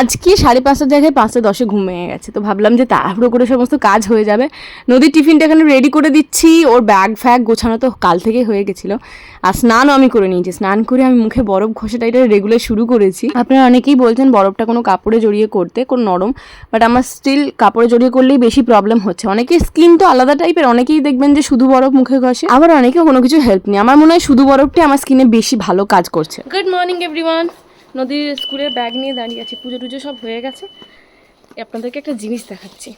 আজকে সাড়ে পাঁচটার জায়গায় পাঁচটা দশে ঘুম ভেঙে গেছে। তো ভাবলাম যে তাড়াহুড়ো করে সমস্ত কাজ হয়ে যাবে। নদীর টিফিনটা এখানে রেডি করে দিচ্ছি। ওর ব্যাগ ফ্যাগ গোছানো তো কাল থেকে হয়ে গেছিল। আর স্নানও আমি করে নিয়েছি। স্নান করে আমি মুখে বরফ ঘষেটা এটা রেগুলার শুরু করেছি। আপনারা অনেকেই বলছেন বরফটা কোনো কাপড়ে জড়িয়ে করতে, কোনো নরম। বাট আমার স্টিল কাপড়ে জড়িয়ে করলেই বেশি প্রবলেম হচ্ছে। অনেকের স্কিন তো আলাদা টাইপের অনেকেই দেখবেন যে শুধু বরফ মুখে ঘষে। আবার অনেকে কোনো কিছু হেল্প নেই। আমার মনে হয় শুধু বরফটাই আমার স্কিনে বেশি ভালো কাজ করছে। গুড মর্নিং এভরিওয়ান নদীর স্কুলের ব্যাগ নিয়ে দাঁড়িয়ে আছি, পুজো টুজো সব হয়ে গেছে। আপনাদেরকে একটা জিনিস দেখাচ্ছি।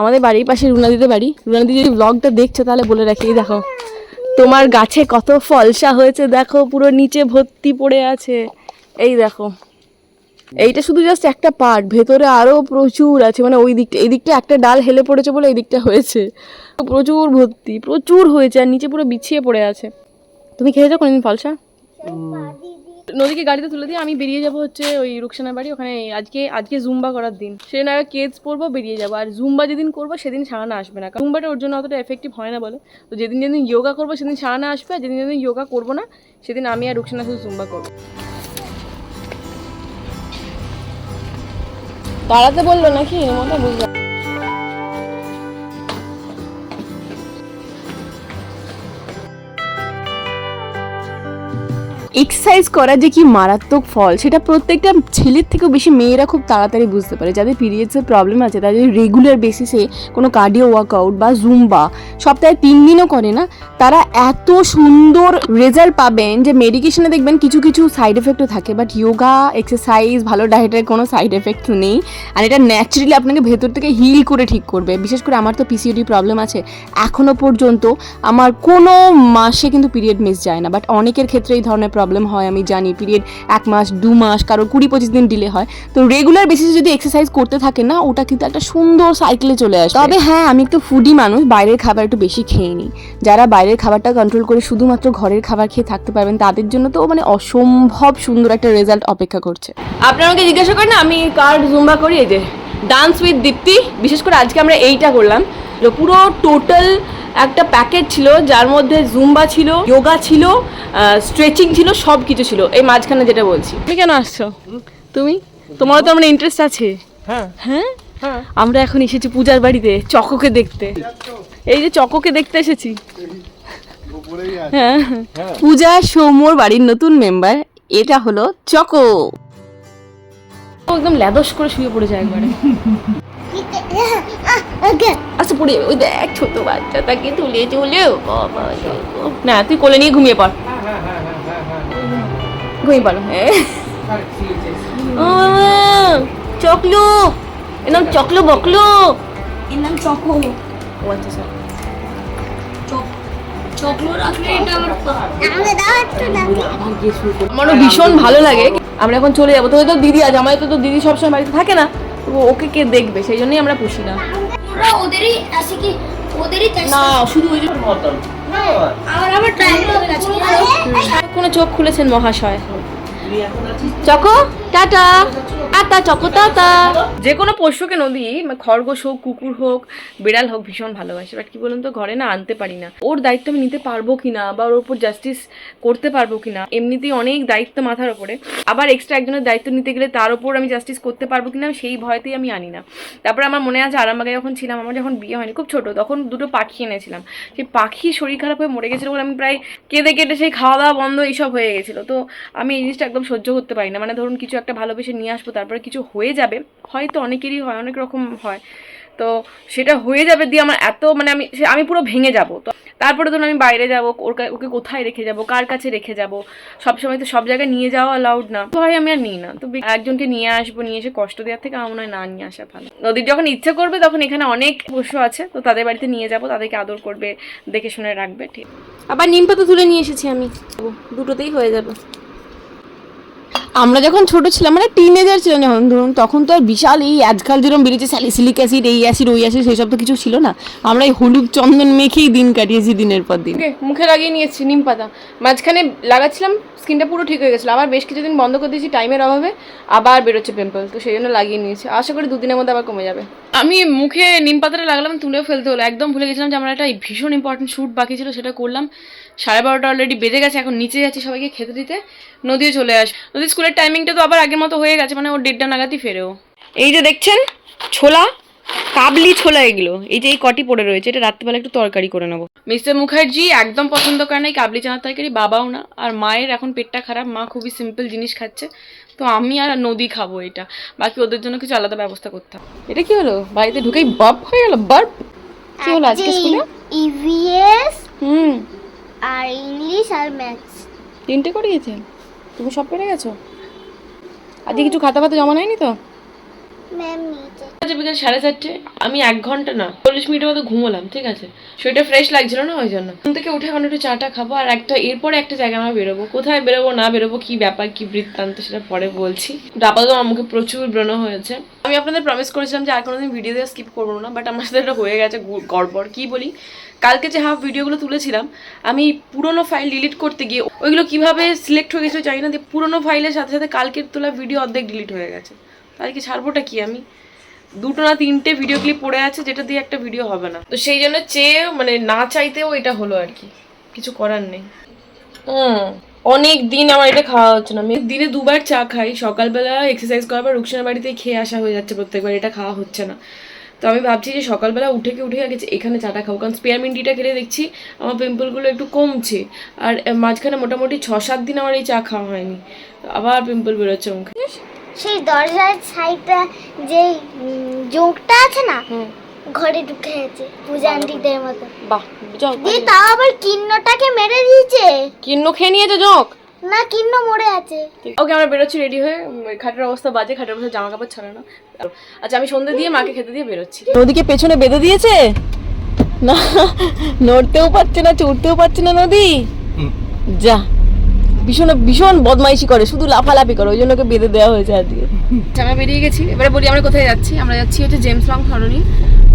আমাদের বাড়ির পাশে রুনাদিদের বাড়ি। রুনাদি যদি ব্লগটা দেখছ তাহলে বলে রাখি দেখো, তোমার গাছে কত ফলসা হয়েছে, দেখো, পুরো নিচে ভর্তি পড়ে আছে। এই দেখো, এইটা শুধু জাস্ট একটা পার্ট ভেতরে আরও প্রচুর আছে মানে ওই দিকটা, এই দিকটা একটা ডাল হেলে পড়েছে বলে এই দিকটা হয়েছে। প্রচুর ভর্তি, প্রচুর হয়েছে, আর নিচে পুরো বিছিয়ে পড়ে আছে। তুমি খেয়েছো কোনোদিন ফলসা? নদীকে গাড়িতে তুলে দিয়ে আমি বেরিয়ে যাব হচ্ছে ওই রুকসানার বাড়ি। ওখানে আজকে আজকে জুম্বা করার দিন। সেদিন আগে কেজ পরবো, বেরিয়ে যাব। আর জুম্বা যেদিন করব, সেদিন সারানা আসবে না। জুম্বাটা ওর জন্য অতটা এফেক্টিভ হয় না বলে। তো যেদিন যেদিন যোগা করব, সেদিন সারানা আসবে। আর যেদিন যেদিন যোগা করব না, সেদিন আমি আর রুকসানা শুধু জুম্বা করব। দাঁড়াতে বলল নাকি? মনে বুঝলাম এক্সারসাইজ করা যে কি মারাত্মক ফল, সেটা প্রত্যেকটা ছেলের থেকেও বেশি মেয়েরা খুব তাড়াতাড়ি বুঝতে পারে। যাদের পিরিয়ডসের প্রবলেম আছে, তাদের রেগুলার বেসিসে কোনো কার্ডিও ওয়ার্কআউট বা জুম্বা সপ্তাহে তিন দিনও করে না, তারা এত সুন্দর রেজাল্ট পাবেন যে মেডিকেশনে দেখবেন কিছু কিছু সাইড এফেক্টও থাকে। বাট যোগা এক্সারসাইজ ভালো ডায়েটের কোনো সাইড এফেক্ট নেই। আর এটা ন্যাচারালি আপনাকে ভেতর থেকে হিল করে ঠিক করবে। বিশেষ করে আমার তো পিসিওডি প্রবলেম আছে এখনও পর্যন্ত। আমার কোনো মাসে কিন্তু পিরিয়ড মিস যায় না। বাট অনেকের ক্ষেত্রে এই ধরনের প্রবলেম হয় আমি জানি পিরিয়ড এক মাস দু মাস কারোর কুড়ি পঁচিশ দিন ডিলে হয়। তো রেগুলার বেসিসে যদি এক্সারসাইজ করতে থাকে না ওটা কিন্তু একটা সুন্দর সাইকেলে চলে আসে তবে হ্যাঁ আমি একটু ফুডি মানুষ বাইরের খাবার একটু বেশি খেয়ে নিই। যারা বাইরের খাবারটা কন্ট্রোল করে শুধুমাত্র ঘরের খাবার খেয়ে থাকতে পারবেন তাদের জন্য তো মানে অসম্ভব সুন্দর একটা রেজাল্ট অপেক্ষা করছে। আপনারা আমাকে জিজ্ঞাসা করেন না আমি কার জুম্বা করি এই যে ডান্স উইথ দীপ্তি বিশেষ করে আজকে আমরা এইটা করলাম। পুরো টোটাল একটা প্যাকেট ছিল যার মধ্যে জুম্বা ছিল যোগা ছিল স্ট্রেচিং ছিল সব কিছু ছিল। এই মাঝখানে যেটা বলছি। তুমি কেন আসছো? তুমি? তোমারও তো আমরা ইন্টারেস্ট আছে। হ্যাঁ। হ্যাঁ? হ্যাঁ। আমরা এখন এসেছি পূজার বাড়িতে চকোকে দেখতে। এই যে চকোকে দেখতে এসেছি। হ্যাঁ। পূজা সৌম্যর বাড়ির নতুন মেম্বার এটা হলো চকো। একদম ল্যাদস করে শুয়ে পড়েছে একবারে। আচ্ছা পড়ে যাবে ওই দেখ ছোট বাচ্চা তাকে তুলে গো। না তুই কোলে নিয়ে ঘুমিয়ে পড়। ঘুমিয়ে পড়ো হ্যাঁ। ও বাবা, এর নাম চকলু বকলু। এর নাম চকো। ও আচ্ছা স্যার চকলো আমার দাও আমারও ভীষণ ভালো লাগে। আমরা এখন চলে যাব। তোদের তো দিদি আজ আমাদের তো তো দিদি সবসময় বাড়িতে থাকে না। তো ওকে কে দেখবে? সেই জন্যই আমরা পুষি না। ওরা ওদেরই আছে কি? ওদেরই না শুধু ওই জন্য মতন আর আমার কোনো চোখ খুলেছেন মহাশয়? চকো, টাটা। চকো, টাটা। যে কোনো পশুকে নদী মানে খরগোশ হোক, কুকুর হোক, বিড়াল হোক, ভীষণ ভালোবাসে। বাট কি বলুন তো, ঘরে না আনতে পারি না। ওর দায়িত্ব আমি নিতে পারব কিনা, বা ওর উপর জাস্টিস করতে পারব কিনা, এমনিতেই অনেক দায়িত্ব মাথার ওপরে আবার এক্সট্রা একজনের দায়িত্ব নিতে গেলে তার উপর আমি জাস্টিস করতে পারব কিনা সেই ভয়তেই আমি আনি না। তারপরে আমার মনে আছে, আরামবাগে যখন ছিলাম, আমার যখন বিয়ে হয়নি, খুব ছোট, তখন দুটো পাখি এনেছিলাম। সেই পাখি শরীর খারাপ হয়ে মরে গেছিল বলে আমি প্রায় কেঁদে কেটে সেই খাওয়া দাওয়া বন্ধ এইসব হয়ে গেছিল। তো আমি এই জিনিসটা একদম সহ্য করতে পারি না। মানে ধরুন কিছু একটা ভালোবেসে নিয়ে আসব, তারপরে কিছু হয়ে যাবে, হয়তো অনেকেরই হয়, অনেক রকম হয়। তো সেটা হয়ে যাবে দিয়ে আমার এত মানে আমি আমি পুরো ভেঙে যাব। তো তারপরে ধরুন আমি বাইরে যাব, ওর ওকে কোথায় রেখে যাব, কার কাছে রেখে যাব সব সময় তো সব জায়গায় নিয়ে যাওয়া অ্যালাউড না। তো হয় আমি আর নিই না। তো একজনকে নিয়ে আসব, নিয়ে এসে কষ্ট দেওয়ার থেকে আমার মনে হয় না নিয়ে আসা ভালো। নদীর যখন ইচ্ছে করবে তখন এখানে অনেক পশু আছে, তো তাদের বাড়িতে নিয়ে যাব, তাদেরকে আদর করবে, দেখে শুনে রাখবে, ঠিক। আবার নিম পাতা তুলে নিয়ে এসেছি আমি। দুটোতেই হয়ে যাবে। আমরা যখন ছোট ছিলাম মানে টিনেজার ছিলাম যখন ধরুন তখন তো আর বিশাল এই আজকাল যেরকম বেরিয়েছে স্যালিসিলিক অ্যাসিড এই অ্যাসিড ওই অ্যাসিড সেসব তো কিছু ছিল না। আমরা এই হলুদ চন্দন মেখেই দিন কাটিয়েছি দিনের পর দিন। মুখে লাগিয়ে নিয়েছি নিম পাতা। মাঝখানে লাগাচ্ছিলাম স্কিনটা পুরো ঠিক হয়ে গেছিল। আবার বেশ কিছুদিন বন্ধ করে দিয়েছি টাইমের অভাবে। আবার বেরোচ্ছে পিম্পল তো সেই জন্য লাগিয়ে নিয়েছি। আশা করি দুদিনের মধ্যে আবার কমে যাবে। আমি মুখে নিম পাতাটা লাগালাম তুলেও ফেলতে হলো। একদম ভুলে গেছিলাম যে আমার একটা ভীষণ ইম্পর্টেন্ট শ্যুট বাকি ছিল সেটা করলাম। সাড়ে বারোটা অলরেডি বেজে গেছে এখন নিচে যাচ্ছি সবাইকে খেতে দিতে। নদীও চলে আস নদীর স্কুলের টাইমিংটা তো আবার আগের মতো হয়ে গেছে মানে ওর দেড়টা নাগাদই ফেরেও। এই যে দেখছেন ছোলা কাবলি ছোলা এগুলো। এই যে এই কটি পড়ে রয়েছে এটা রাত্রিবেলা একটু তরকারি করে নেব। মিস্টার মুখার্জি একদম পছন্দ করে না এই কাবলি চানার তরকারি বাবাও না। আর মায়ের এখন পেটটা খারাপ মা খুবই সিম্পল জিনিস খাচ্ছে। তো আমি আর নদী খাব এটা। বাকি ওদের জন্য কিছু আলাদা ব্যবস্থা করতাম এটা কি হলো? বাড়িতে ঢুকেই বাপ হয়ে গেল বাপ। কি হলো আজকে স্কুলে ইভিএস হুম আর ইংলিশ আর ম্যাথস তিনটে করিয়েছেন? তুমি সব পেরে গেছো? আজকে কিছু খাতা ফাতা জমা নেয়নি তো? ম্যাম নিচে আচ্ছা বিকেল সাড়ে চারটে আমি এক ঘণ্টা না চল্লিশ মিনিটের মতো ঘুমোলাম ঠিক আছে? শরীরটা ফ্রেশ লাগছিল না ওই জন্য। ঘুম থেকে উঠে এখন একটু চাটা খাব আর একটা এরপরে একটা জায়গায় আমরা বেরোবো। কোথায় বেরোবো না বেরোবো কি ব্যাপার কি বৃত্তান্ত সেটা পরে বলছি। আপাতত আমার মুখে প্রচুর ব্রণ হয়েছে। আমি আপনাদের প্রমিস করেছিলাম যে আর কোনোদিন ভিডিও দিয়ে স্কিপ করব না বাট আমার সাথে এটা হয়ে গেছে গড়বড় কি বলি? কালকে যে হাফ ভিডিওগুলো তুলেছিলাম, আমি পুরনো ফাইল ডিলিট করতে গিয়ে ওইগুলো কীভাবে সিলেক্ট হয়ে গেছিল জানি না, দিয়ে পুরোনো ফাইলের সাথে সাথে কালকের তোলা ভিডিও অর্ধেক ডিলিট হয়ে গেছে। তাহলে কি ছাড়বোটা কি? আমি দুটো না তিনটে ভিডিও ক্লিপ পড়ে আছে, যেটা দিয়ে একটা ভিডিও হবে না। তো সেই জন্য চেয়ে মানে না চাইতেও এটা হলো আর কি। কিছু করার নেই। হুম অনেক দিন আমার এটা খাওয়া হচ্ছে না। আমি দিনে দুবার চা খাই। সকালবেলা এক্সারসাইজ করার পর রুকসানের বাড়িতেই খেয়ে আসা হয়ে যাচ্ছে প্রত্যেকবার, এটা খাওয়া হচ্ছে না। তো আমি ভাবছি যে সকালবেলা উঠে কি উঠে গেছে এখানে চাটা খাব। কারণ স্পেয়ারমিন্টিটা খেলে দেখছি আমার পিম্পলগুলো একটু কমছে। আর মাঝখানে মোটামুটি ছ সাত দিন আমার এই চা খাওয়া হয়নি। আবার পিম্পল বেরোচ্ছে মুখে সেই দরজার সাইডটা যে জোঁকটা আছে না ঘরে ঢুকে গেছে পূজা আন্টিদের মতো। বাহ যাও দিয়ে তাও আবার কিন্নটাকে মেরে দিয়েছে। কিন্ন খেয়ে নিয়েছে জোক? না কিন্ন মরে আছে। ওকে আমরা বেরোচ্ছি রেডি হয়ে। খাটের অবস্থা বাজে খাটের অবস্থা জামা কাপড় ছাড়ানো। আচ্ছা আমি সন্ধ্যে দিয়ে মাকে খেতে দিয়ে বেরোচ্ছি। নদীকে পেছনে বেঁধে দিয়েছে? না নড়তেও পারছে না চড়তেও পারছে না নদী। যা ভীষণ ভীষণ বদমাইশি করে শুধু লাফালাফি করে ওই জন্য ওকে বেঁধে দেওয়া হয়েছে আজকে আচ্ছা, আমরা বেরিয়ে গেছি। এবারে বলি আমরা কোথায় যাচ্ছি? আমরা যাচ্ছি হচ্ছে জেমস লং সরণি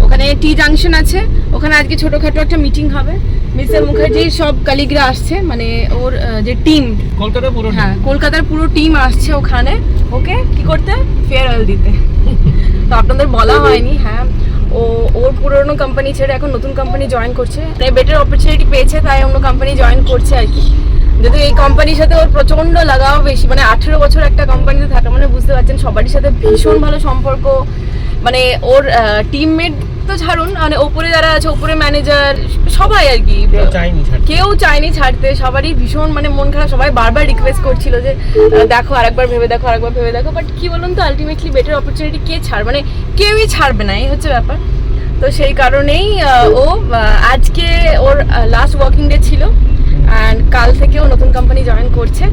ওখানে টি জাংশন আছে। ওখানে আজকে ছোটখাটো একটা মিটিং হবে। মিস্টার মুখার্জির সব কালিগরা আসছে। মানে ওর যে টিম কলকাতা পুরো হ্যাঁ কলকাতার পুরো টিম আসছে ওখানে। ওকে কি করতে? ফেয়ারওয়েল দিতে। তো আপনাদের বলা হয়নি হ্যাঁ। ও ওর পুরনো কোম্পানি ছেড়ে এখন নতুন কোম্পানি জয়েন করছে। তাই বেটার অপরচুনিটি পেয়েছে তাই অন্য কোম্পানি জয়েন করছে আর কি। যদি এই কোম্পানির সাথে ওর প্রচণ্ড লাগাও বেশি মানে আঠেরো বছর একটা কোম্পানিতে থাকা মানে বুঝতে পারছেন সবারই সাথে ভীষণ ভালো সম্পর্ক। মানে ওর টিমমেট তো ছাড়ুন মানে ওপরে যারা আছে ওপরে ম্যানেজার সবাই আর কি। কেউ চায়নি ছাড়তে। সবারই ভীষণ মানে মন খারাপ সবাই বারবার রিকোয়েস্ট করছিল যে দেখো আরেকবার ভেবে দেখো আরেকবার ভেবে দেখো বাট কি বলুন তো আলটিমেটলি বেটার অপরচুনিটি কে ছাড় মানে কেউই ছাড়বে না এই হচ্ছে ব্যাপার। তো সেই কারণেই ও আজকে ওর লাস্ট ওয়ার্কিং ডে ছিল অ্যান্ড কাল থেকে ও নতুন কোম্পানি জয়েন করছে।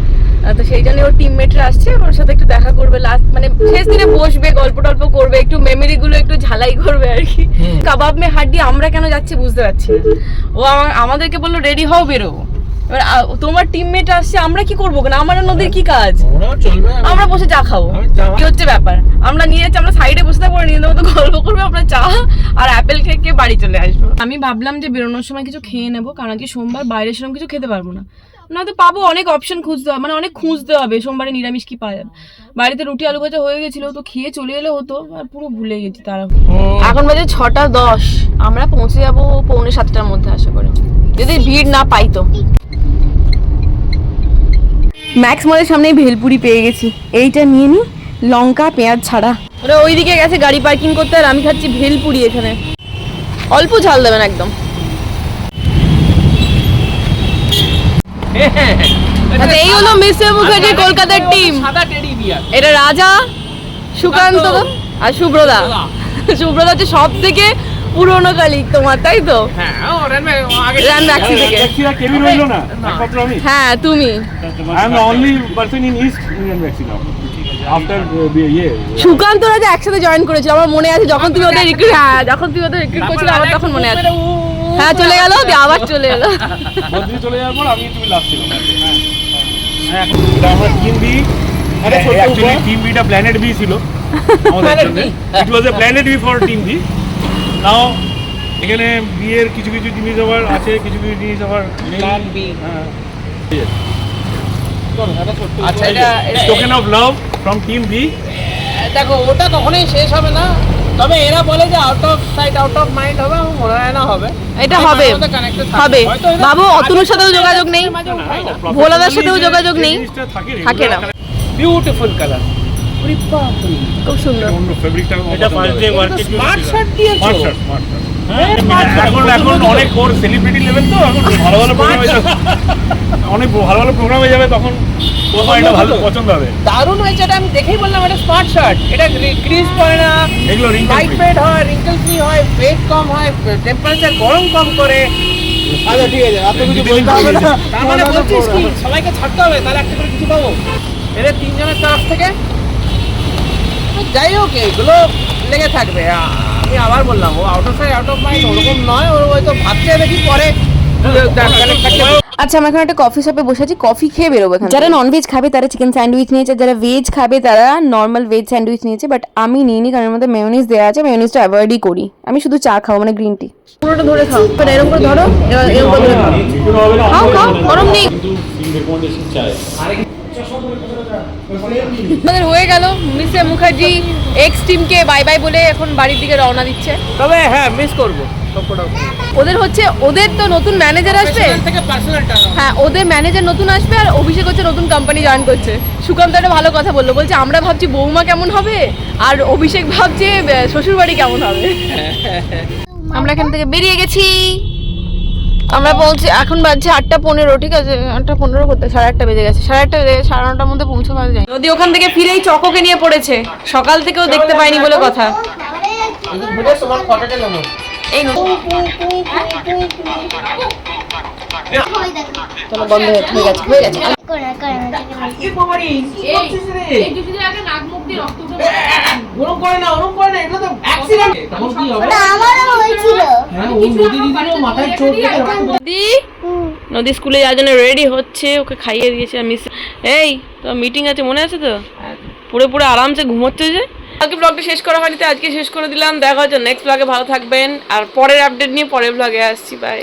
তো সেই জন্য ওর টিমমেটরা আসছে ওর সাথে একটু দেখা করবে লাস্ট মানে শেষ দিনে বসবে গল্প টল্প করবে একটু মেমোরি গুলো একটু ঝালাই করবে আর কি। কাবাব মে হাড্ডি আমরা কেন যাচ্ছি বুঝতে পারছি ও আমাদেরকে বলল রেডি হও বেরোবো এবার তোমার টিমমেট আসছে আমরা কি করব? না আমার নদীর কি কাজ? আমরা বসে চা খাব। কি হচ্ছে ব্যাপার? আমরা নিয়ে যাচ্ছি আমরা সাইডে বসে থাকব নিজেদের মতো গল্প করব আমরা চা আর অ্যাপেল খেয়ে খেয়ে বাড়ি চলে আসব। আমি ভাবলাম যে বেরোনোর সময় কিছু খেয়ে নেব কারণ কি সোমবার বাইরে সেরকম কিছু খেতে পারব না। নয়তো পাবো অনেক অপশন খুঁজতে হবে মানে অনেক খুঁজতে হবে সোমবারে নিরামিষ কি পাওয়া যাবে বাড়িতে রুটি আলু ভাজা হয়ে গেছিল তো খেয়ে চলে এলে হতো আর পুরো ভুলে গেছি তারা। এখন বাজে ছটা দশ আমরা পৌঁছে যাব পৌনে সাতটার মধ্যে আশা করি। যদি ভিড় না পাই তো। ম্যাক্স মলের সামনেই ভেলপুরি পেয়ে গেছি। এইটা নিয়ে নি লঙ্কা পেঁয়াজ ছাড়া। ওরা ওইদিকে গেছে গাড়ি পার্কিং করতে আর আমি খাচ্ছি ভেলপুরি এখানে। অল্প ঝাল দেবেন একদম। আচ্ছা এই হলো মিস্টার মুখার্জি কলকাতার টিম সাদা টেডি বিয়ার এটা রাজা সুকান্ত আর সুব্রদা সুব্রদা হচ্ছে সব থেকে পুরোনো কালিক তোমার তাই তো? হ্যাঁ হ্যাঁ তুমি। I am only person in East Indian maxilla after ইয়ে সুকান্ত রাজা একসাথে জয়েন করেছিল। আমার মনে আছে যখন তুমি ওদের রিক্রুট হ্যাঁ যখন তুমি ওদের রিক্রুট করছিলে আমার তখন মনে আছে। হ্যাঁ চলে গেল আবার চলে এলো। বদ্রি চলে যাওয়ার পর আমি তুমি লাস্ট ছিলাম হ্যাঁ এখন এটা team B actually team beta planet B ছিল আমাদের জন্য। It was a planet B for team B now এখানে বিয়ের কিছু কিছু জিনিস আবার আছে কিছু কিছু জিনিস আবার প্ল্যান বি হ্যাঁ। আচ্ছা এটা token of love from team B দেখো ওটা কখনোই শেষ হবে না। তবে এরা বলে যে out of sight out of mind হবে আমার মনে হয় না হবে। এটা হবে হবে। বাবু অতনুর সাথেও যোগাযোগ নেই। ভোলাদার সাথেও যোগাযোগ নেই। থাকে না। বিউটিফুল কালার খুব সুন্দর। এটা ফার্স্ট ডে ওয়ার্কে স্মার্ট শার্ট দিয়েছ? স্মার্ট শার্ট এখন এখন অনেক ওর সেলিব্রিটি লেভেল তো এখন ভালো ভালো অনেক ভালো ভালো প্রোগ্রামে যাবে তখন এটা ভালো পছন্দ হবে দারুণ হয়েছে এটা আমি দেখেই বললাম এটা স্মার্ট শার্ট এটা ক্রিজ পড়ে না। এগুলো রিঙ্কেল লাইট ওয়েট হয় রিঙ্কেল ফ্রি হয় ওয়েট কম হয় টেম্পারেচার গরম কম করে। আচ্ছা ঠিক আছে এত কিছু বলতে হবে না। তার মানে বলছিস কি? সবাইকে ছাড়তে হবে তাহলে একটা করে কিছু পাবো। এদের তিনজনের তরফ থেকে। যাই হোক এগুলো লেগে থাকবে। আমি আবার বললাম ও out of side out of mind ওরকম নয় ওর হয়তো ভাবছে দেখি পরে। আচ্ছা আমরা এখন একটা কফি শপে বসে আছি। কফি খেয়ে বেরোবো এখানে। যারা ননভেজ খাবে তারা চিকেন স্যান্ডউইচ নিয়েছে। যারা ভেজ খাবে তারা নর্মাল ভেজ স্যান্ডউইচ নিয়েছে। বাট আমি নিইনি কারণ এর মধ্যে মেয়োনিজ দেওয়া আছে। মেয়োনিজটা অ্যাভয়েডই করি। আমি শুধু চা খাব মানে গ্রিন টি পুরোটা ধরে খাও। বাট এরকম করে ধরো এরকম করে ধরে। খাও খাও খাও গরম নেই। আমাদের হয়ে গেল। মিসে মুখার্জি এক্স টিমকে বাই বাই বলে এখন বাড়ির দিকে রওনা দিচ্ছে। তবে হ্যাঁ মিস করব। ওদের হচ্ছে ওদের তো নতুন ম্যানেজার আসবে? থেকে পার্সোনাল টাকা হ্যাঁ ওদের ম্যানেজার নতুন আসবে আর অভিষেক হচ্ছে নতুন কোম্পানি জয়েন করছে। সুকান্ত একটা ভালো কথা বলল বলছে আমরা ভাবছি বৌমা কেমন হবে আর অভিষেক ভাবছে শ্বশুর বাড়ি কেমন হবে? আমরা এখান থেকে বেরিয়ে গেছি। আমরা পৌঁছে এখন বাজছে আটটা পনেরো ঠিক আছে? আটটা পনেরো করতে সাড়ে আটটা বেজে গেছে। সাড়ে আটটা বেজে গেছে সাড়ে নটার মধ্যে পৌঁছে পাওয়া যায়। যদি ওখান থেকে ফিরেই চককে নিয়ে পড়েছে। সকাল থেকেও দেখতে পাইনি বলে কথা। এই চলো বন্ধ হয়ে হয়ে গেছে হয়ে গেছে। হ্যাঁ নদী দিদিরও মাথায় চোট লেগে রক্ত নদী? নদী স্কুলে যাওয়ার জন্য রেডি হচ্ছে ওকে খাইয়ে দিয়েছে আমি এই তো মিটিং আছে মনে আছে তো? পুরো পুরো আরামসে ঘুমোচ্ছে যে? আজকে ব্লগটা শেষ করা হয়নি তো আজকে শেষ করে দিলাম। দেখা হচ্ছে নেক্সট ব্লগে ভালো থাকবেন। আর পরের আপডেট নিয়ে পরের ব্লগে আসছি বাই